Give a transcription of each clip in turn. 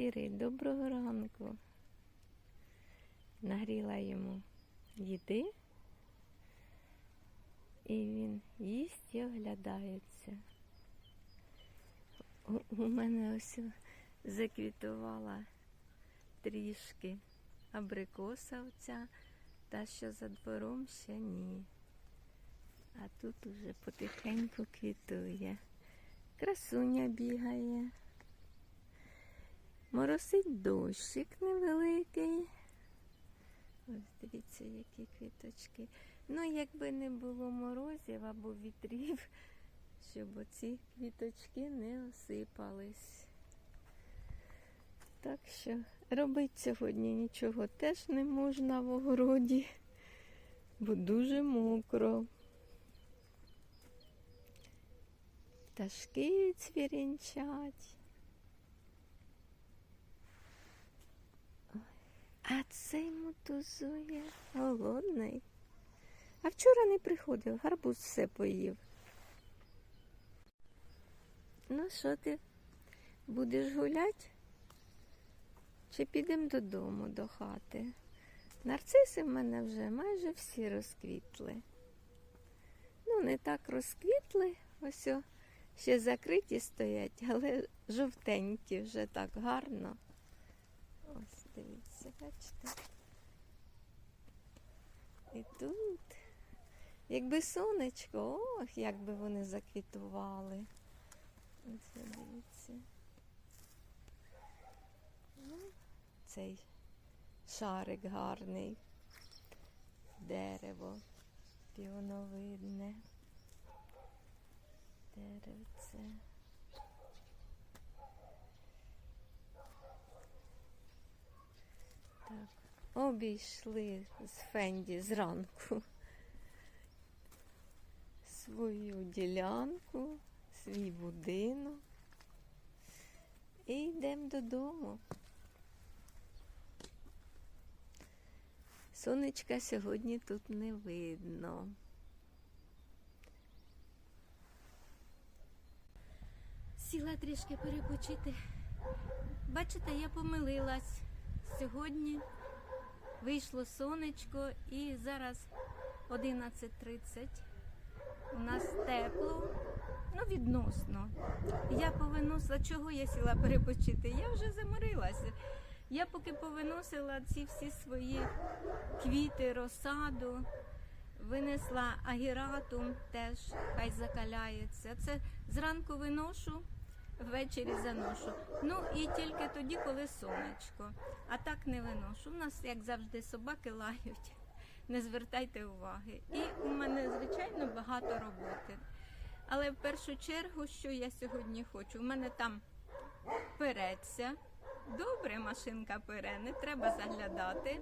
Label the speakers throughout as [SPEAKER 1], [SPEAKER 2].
[SPEAKER 1] Сірий, доброго ранку. Нагріла йому їди, і він їсть і оглядається. У, мене ось заквітувала трішки абрикоса оця, та що за двором ще ні. А тут уже потихеньку квітує. Красуня бігає. Моросить дощик невеликий. Ось дивіться, які квіточки. Ну, якби не було морозів або вітрів, щоб оці квіточки не осипались. Так що робити сьогодні нічого теж не можна в огороді, бо дуже мокро. Пташки цвірінчать. А цей мотузує голодний. А вчора не приходив, гарбуз все поїв. Ну, що ти будеш гуляти? Чи підемо додому до хати? Нарциси в мене вже майже всі розквітли. Ну, не так розквітли, ось о, ще закриті стоять, але жовтенькі вже так гарно. Ось дивіться, бачите. І тут, якби сонечко, ох, як би вони заквітували. Ви дивіться. Ну, цей шарик гарний. Дерево піоновидне. Деревце. Так, обійшли з Фенді зранку свою ділянку, свій будинок і йдемо додому. Сонечка сьогодні тут не видно.
[SPEAKER 2] Сіла трішки перепочити. Бачите, я помилилась. Сьогодні вийшло сонечко і зараз 11.30. У нас тепло, ну відносно. Я повиносила, чого я сіла перепочити? Я вже заморилася. Я поки повиносила ці всі свої квіти, розсаду, винесла агіратум теж, хай закаляється. Це зранку виношу, ввечері заношу. Ну і тільки тоді, коли сонечко. А так не виношу. У нас, як завжди, собаки лають. Не звертайте уваги. І у мене, звичайно, багато роботи. Але в першу чергу, що я сьогодні хочу? У мене там переться. Добре, машинка пере, не треба заглядати.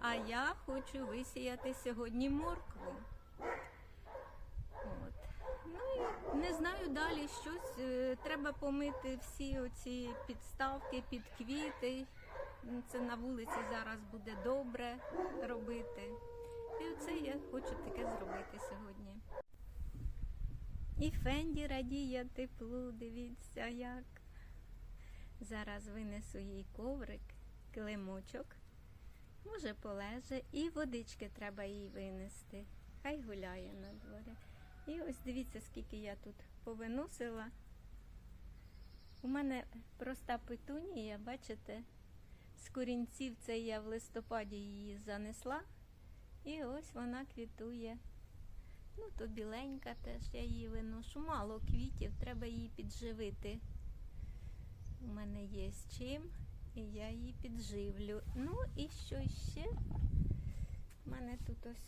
[SPEAKER 2] А я хочу висіяти сьогодні моркву. От. Не знаю далі щось. е, Треба помити всі оці підставки під квіти. Це на вулиці зараз буде добре робити. І оце я хочу таке зробити сьогодні. І Фенді радіє теплу, дивіться як. Зараз винесу їй коврик, килимочок. Може, полеже, і водички треба їй винести. Хай гуляє на дворі. І ось дивіться, скільки я тут повиносила. У мене проста петунія, бачите, з корінців це я в листопаді її занесла. І ось вона квітує. Ну, то біленька теж я її виношу. Мало квітів, треба її підживити. У мене є з чим, і я її підживлю. Ну і що ще? У мене тут ось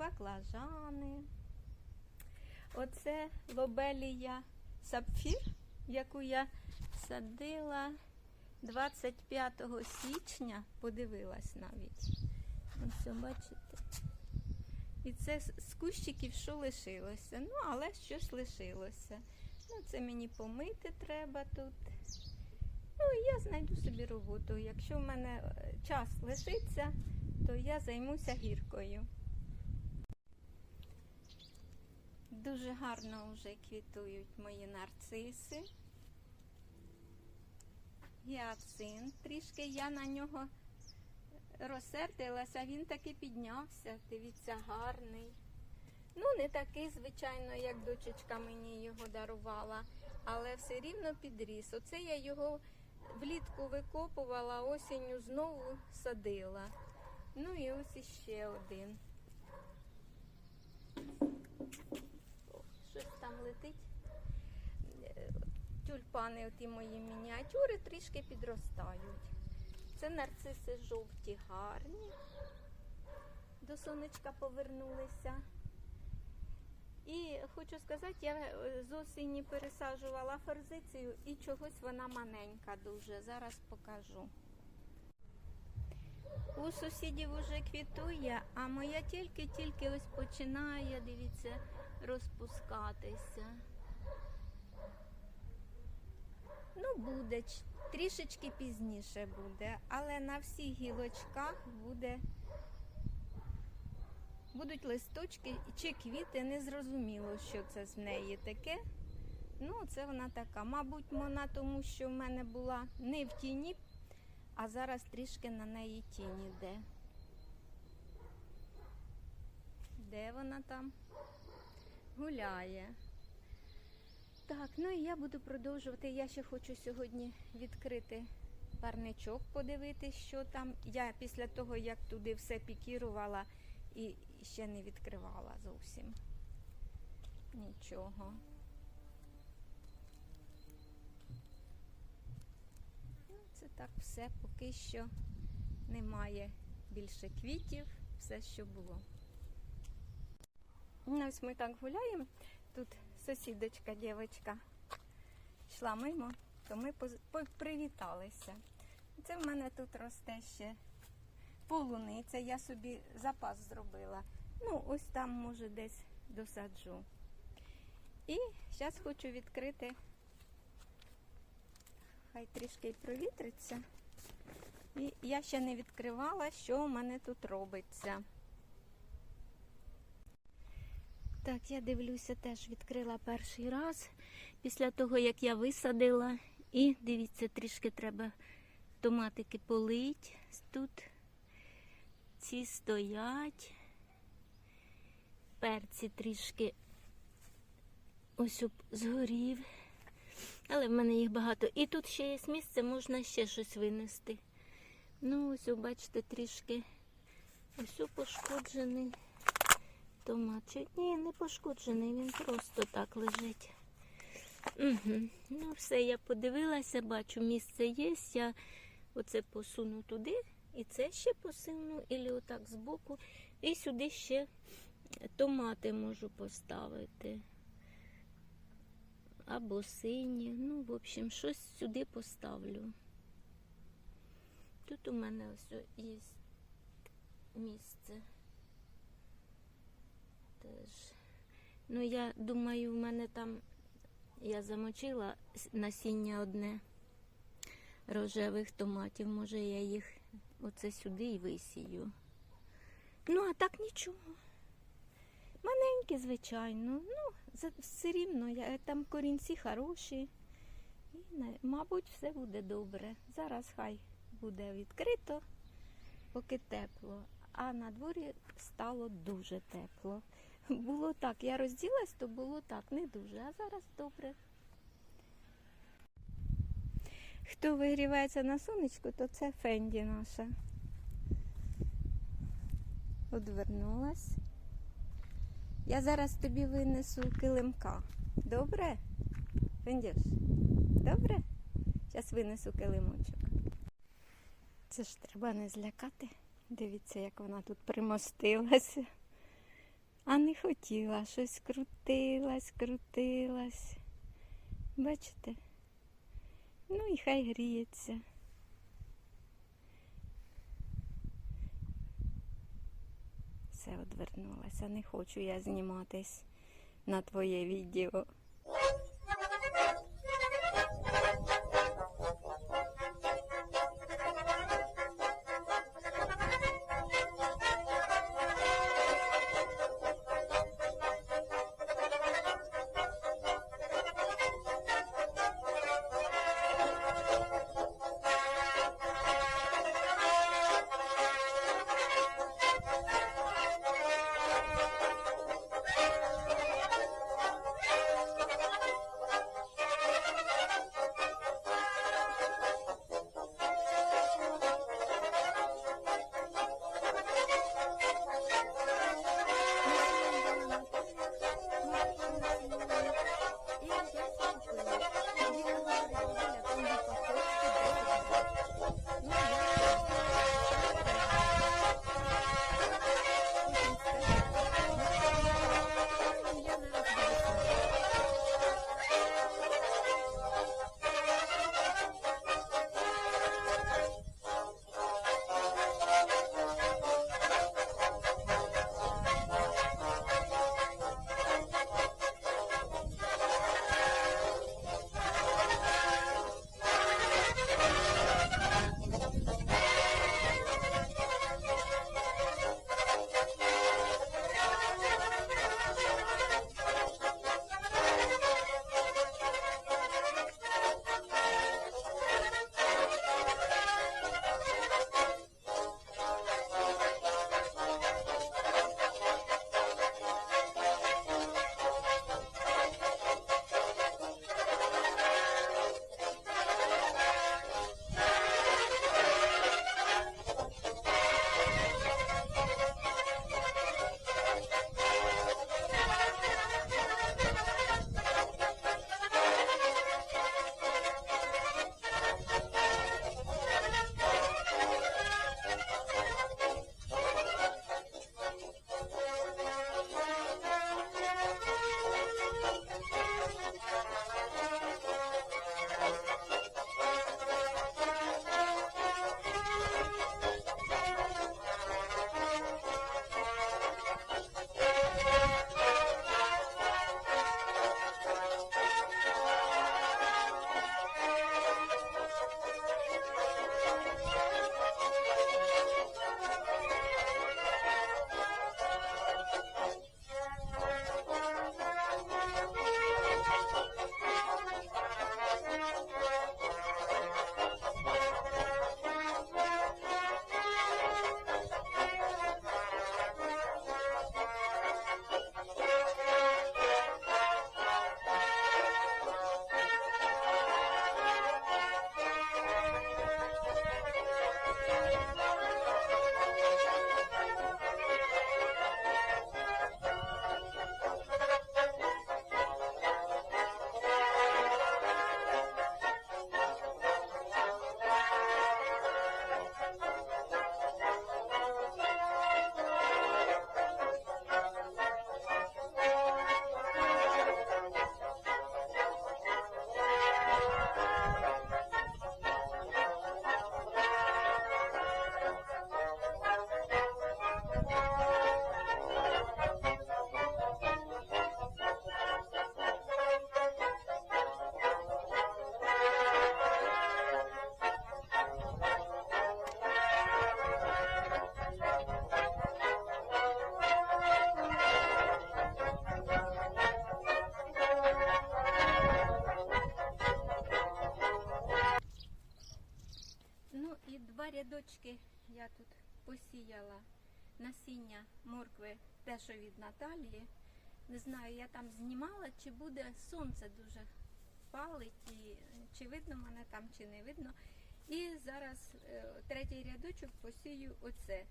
[SPEAKER 2] баклажани. Оце лобелія сапфір, яку я садила 25 січня, подивилась навіть. Ось, бачите. І це з кущиків, що лишилося. Ну, але щось лишилося. Ну, це мені помити треба тут. Ну, і я знайду собі роботу. Якщо в мене е, час лишиться, то я займуся гіркою. Дуже гарно вже квітують мої нарциси. гіацинт. Трішки я на нього розсердилася, він таки піднявся. Дивіться, гарний. Ну, не такий, звичайно, як дочечка мені його дарувала, але все рівно підріс. Оце я його влітку викопувала, осінню знову садила. Ну і ось іще один. Щось там летить. Е, Тюльпани, оті мої мініатюри, трішки підростають. Це нарциси жовті гарні. До сонечка повернулися. І хочу сказати, я е, з осені пересаджувала форзицію і чогось вона маленька дуже. Зараз покажу. У сусідів уже квітує, а моя тільки-тільки ось починає, дивіться, розпускатися. Ну, буде трішечки пізніше буде, але на всіх гілочках буде будуть листочки чи квіти, не зрозуміло, що це з неї таке. Ну, це вона така. Мабуть, вона тому, що в мене була не в тіні, а зараз трішки на неї тінь іде. Де вона там? Гуляє. Так, ну і я буду продовжувати. Я ще хочу сьогодні відкрити парничок, подивитись, що там. Я після того, як туди все пікірувала і ще не відкривала зовсім. Нічого. Ну, це так все поки що немає більше квітів, все, що було. Ось ми так гуляємо. Тут сусідочка, дівчинка, йшла мимо, то ми привіталися. Це в мене тут росте ще полуниця, я собі запас зробила. Ну, ось там, може, десь досаджу. І зараз хочу відкрити, хай трішки провітриться. І я ще не відкривала, що у мене тут робиться. Так, я дивлюся, теж відкрила перший раз після того, як я висадила. І дивіться, трішки треба томатики полить. Тут ці стоять. Перці трішки ось згорів. Але в мене їх багато. І тут ще є місце, можна ще щось винести. Ну, ось, бачите, трішки ось пошкоджений томат. Ні, не пошкоджений, він просто так лежить. Угу. Ну, все, я подивилася, бачу, місце є. Я оце посуну туди, і це ще посуну, і отак збоку. І сюди ще томати можу поставити. Або сині. Ну, в общем, щось сюди поставлю. Тут у мене ось є місце. Теж. Ну, я думаю, в мене там я замочила насіння одне рожевих томатів. Може, я їх оце сюди і висію. Ну, а так нічого. Маленькі, звичайно. Ну, все рівно, я, там корінці хороші. І, мабуть, все буде добре. Зараз хай буде відкрито, поки тепло. А на дворі стало дуже тепло. Було так, я розділась, то було так, не дуже, а зараз добре. Хто вигрівається на сонечку, то це Фенді наша. Одвернулась. Я зараз тобі винесу килимка. Добре? Фендюш? Добре? Зараз винесу килимочок. Це ж треба не злякати. Дивіться, як вона тут примостилася. А не хотіла, щось крутилась, крутилась. Бачите? Ну і хай гріється. Все одвернулася, не хочу я зніматись на твоє відео. Рядочки я тут посіяла насіння моркви, те, що від Наталії. Не знаю, я там знімала, чи буде сонце дуже палить, і чи видно мене там, чи не видно. І зараз е, третій рядочок посію оце.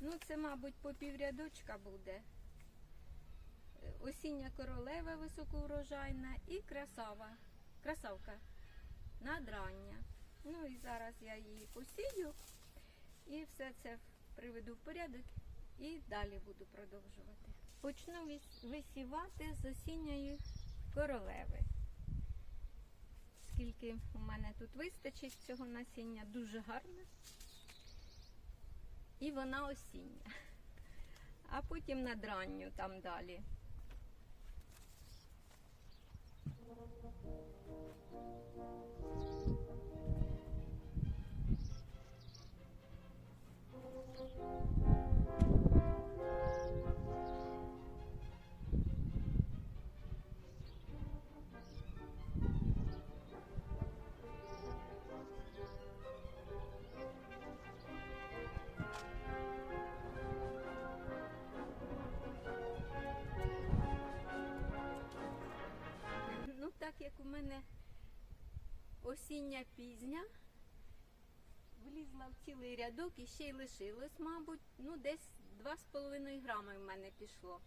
[SPEAKER 2] Ну, це, мабуть, по піврядочка буде. Е, Осіння королева високоурожайна і красава. Красавка надрання. Ну і зараз я її посію і все це приведу в порядок і далі буду продовжувати. Почну висівати з осінньої королеви. Скільки у мене тут вистачить цього насіння, дуже гарне. І вона осіння. А потім надранню там далі. Ну, так як у мене осіння пізня, влізла в цілий рядок і ще й лишилось, мабуть, ну десь 2,5 грами в мене пішло.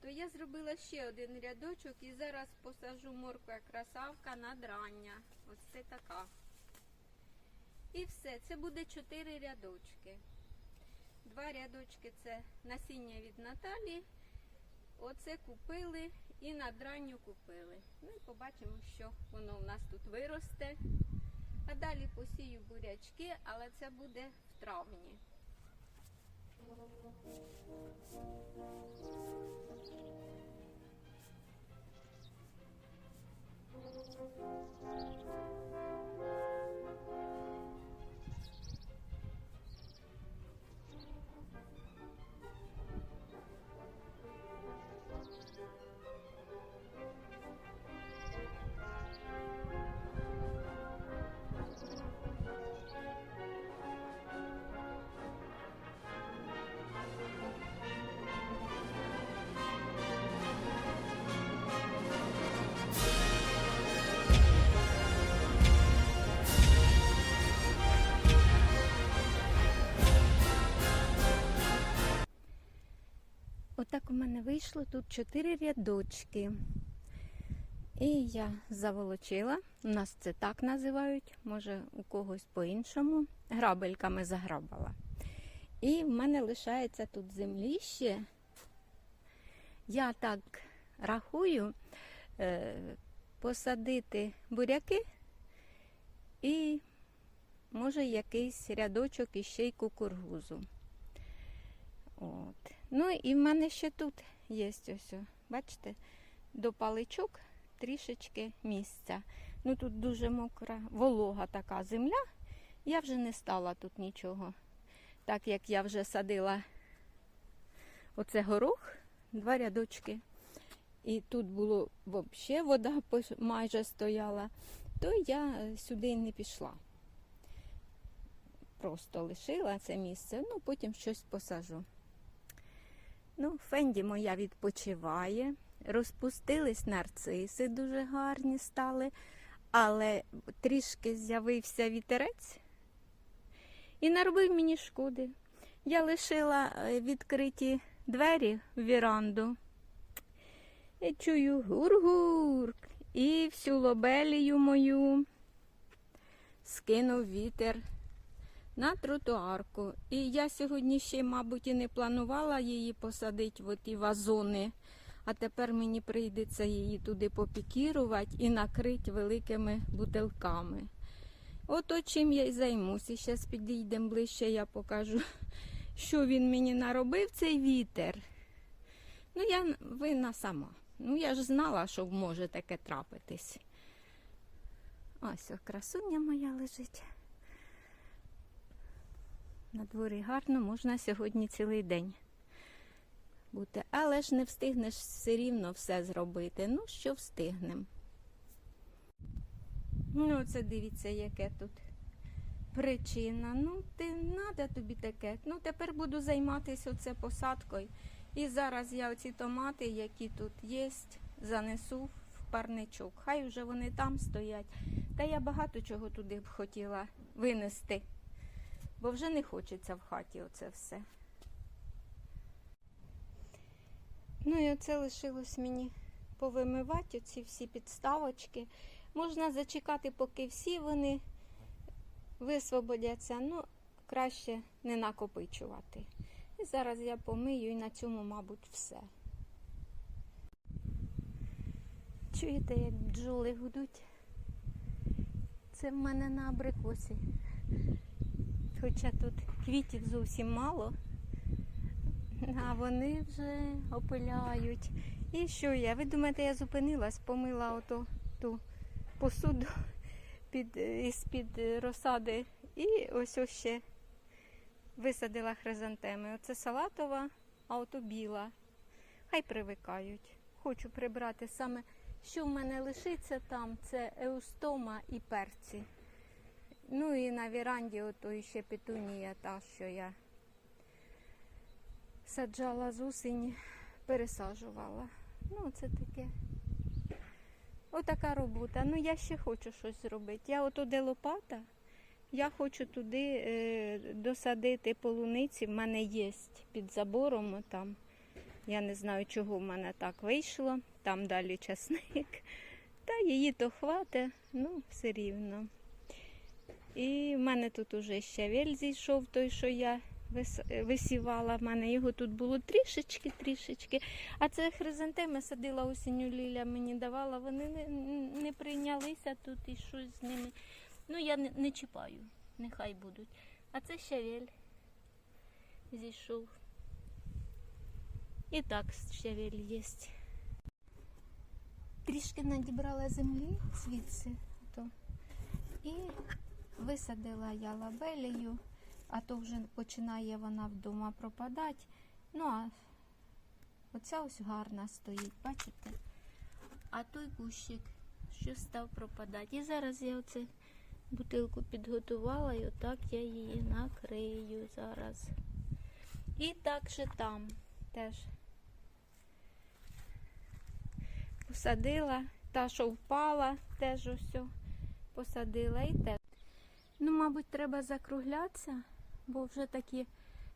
[SPEAKER 2] То я зробила ще один рядочок і зараз посажу морква красавка надрання. Ось це така. І все, це буде 4 рядочки. Два рядочки це насіння від Наталі. Оце купили і надранню купили. Ну і побачимо, що воно у нас тут виросте. А далі посію бурячки, але це буде в травні. Отак у вийшло тут чотири рядочки. І я заволочила. У нас це так називають, може у когось по-іншому. Грабельками заграбала. І в мене лишається тут землі ще. Я так рахую е, посадити буряки і, може, якийсь рядочок іще й кукургузу. От. Ну і в мене ще тут є ось, бачите, до паличок трішечки місця. Ну тут дуже мокра, волога така земля. Я вже не стала тут нічого. Так як я вже садила оце горох, два рядочки. І тут було взагалі вода майже стояла, то я е, сюди не пішла. Просто лишила це місце, ну потім щось посажу. Ну, Фенді моя відпочиває. Розпустились нарциси, дуже гарні стали, але трішки з'явився вітерець і наробив мені шкоди. Я лишила е, відкриті двері в віранду. І чую гур-гур. І всю лобелію мою скинув вітер на тротуарку. І я сьогодні ще, мабуть, і не планувала її посадити в ті вазони. А тепер мені прийдеться її туди попікірувати і накрити великими бутилками. Ото чим я й займуся. Зараз підійдемо ближче, я покажу, що він мені наробив, цей вітер. Ну, я винна сама. Ну, я ж знала, що може таке трапитись. Ось красуня моя лежить. На дворі гарно, можна сьогодні цілий день бути. Але ж не встигнеш все рівно все зробити. Ну, що встигнемо. Ну, це дивіться, яке тут причина. Ну, ти надо тобі таке. Ну, тепер буду займатися оце посадкою. І зараз я оці томати, які тут є, занесу в парничок. Хай вже вони там стоять. Та я багато чого туди б хотіла винести, бо вже не хочеться в хаті оце все. Ну і оце лишилось мені повимивати оці всі підставочки. Можна зачекати, поки всі вони висвободяться. Ну, краще не накопичувати. І зараз я помию і на цьому, мабуть, все. Чуєте, як бджоли гудуть? Це в мене на абрикосі. Хоча тут квітів зовсім мало, а вони вже опиляють. І що я? Ви думаєте, я зупинилась, помила ото ту посуду під, із-під розсади. І ось ось ще висадила хризантеми. Оце салатова, а ото біла. Хай привикають. Хочу прибрати саме, що в мене лишиться там, це еустома і перці. Ну і на віранді ото ще петунія та, що я саджала з осені, пересаджувала. Ну, це таке. Отака робота. Ну, я ще хочу щось зробити. Я ото де лопата, я хочу туди е, досадити полуниці. В мене є під забором там. Я не знаю, чого в мене так вийшло. Там далі часник. Та її то хватить, ну, все рівно. І в мене тут уже щавель зійшов, той, що я висівала. В мене його тут було трішечки, трішечки. А це хризантеми садила осінню Ліля мені давала. Вони не, не прийнялися тут і щось з ними. Ну, я не, не чіпаю, нехай будуть. А це щавель зійшов. І так щавель є. Трішки надібрала землі звідси. То. І висадила я лабелію, а то вже починає вона вдома пропадати. Ну, а оця ось гарна стоїть, бачите? А той кущик, що став пропадати. І зараз я оце бутилку підготувала і отак я її накрию зараз. І так же там теж посадила, та, що впала, теж ось посадила і теж. Ну, мабуть, треба закруглятися, бо вже такі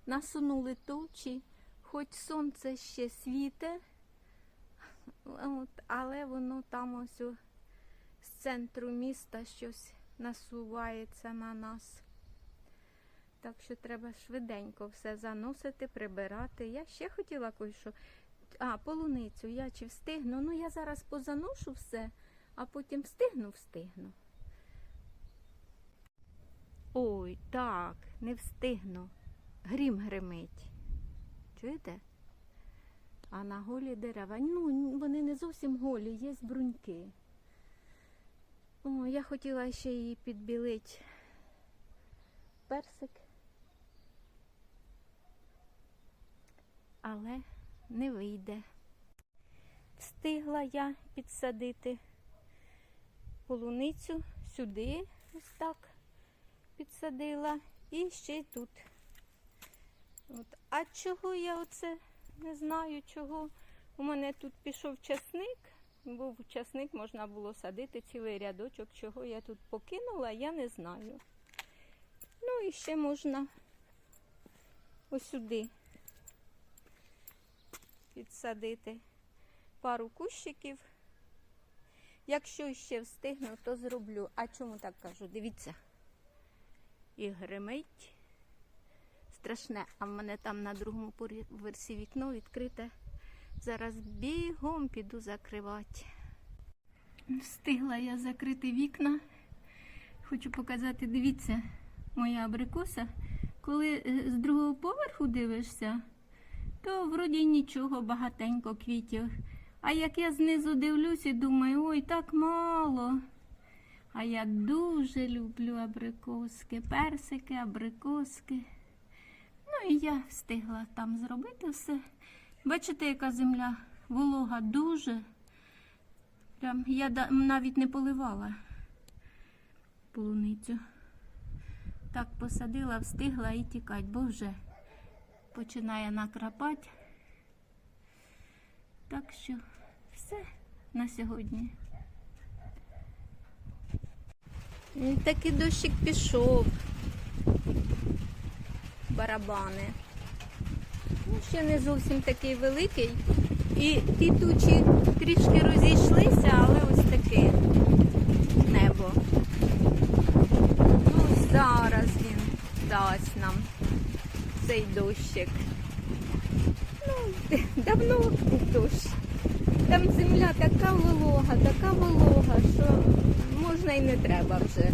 [SPEAKER 2] насунули тучі, хоч сонце ще світе, от, але воно там ось у- з центру міста щось насувається на нас. Так що треба швиденько все заносити, прибирати. Я ще хотіла кое-що. А, полуницю я чи встигну? Ну, я зараз позаношу все, а потім встигну, встигну. Ой, так, не встигну. Грім гримить. Чуєте? А на голі дерева. Ну, вони не зовсім голі, є бруньки. О, я хотіла ще її підбілити. Персик. Але не вийде. Встигла я підсадити полуницю сюди, ось так підсадила, і ще й тут. От. А чого я оце не знаю чого. У мене тут пішов часник, був часник, можна було садити цілий рядочок, чого я тут покинула, я не знаю. Ну і ще можна ось сюди підсадити пару кущиків. Якщо ще встигну, то зроблю. А чому так кажу? Дивіться. І гримить. Страшне, а в мене там на другому поверсі вікно відкрите. Зараз бігом піду закривати. Встигла я закрити вікна. Хочу показати, дивіться, моя абрикоса. Коли е, з другого поверху дивишся, то вроді нічого, багатенько квітів. А як я знизу дивлюсь і думаю, ой, так мало. А я дуже люблю абрикоски, персики, абрикоски. Ну і я встигла там зробити все. Бачите, яка земля волога дуже. Прям я навіть не поливала полуницю. Так посадила, встигла і тікать, бо вже починає накрапати. Так що все на сьогодні.
[SPEAKER 1] Такий дощик пішов. Барабани. Ну, ще не зовсім такий великий. І ті тучі трішки розійшлися, але ось таке небо. Ну, зараз він дасть нам цей дощик. Ну, давно дощ. Там земля така волога, така волога, що можна і не треба вже.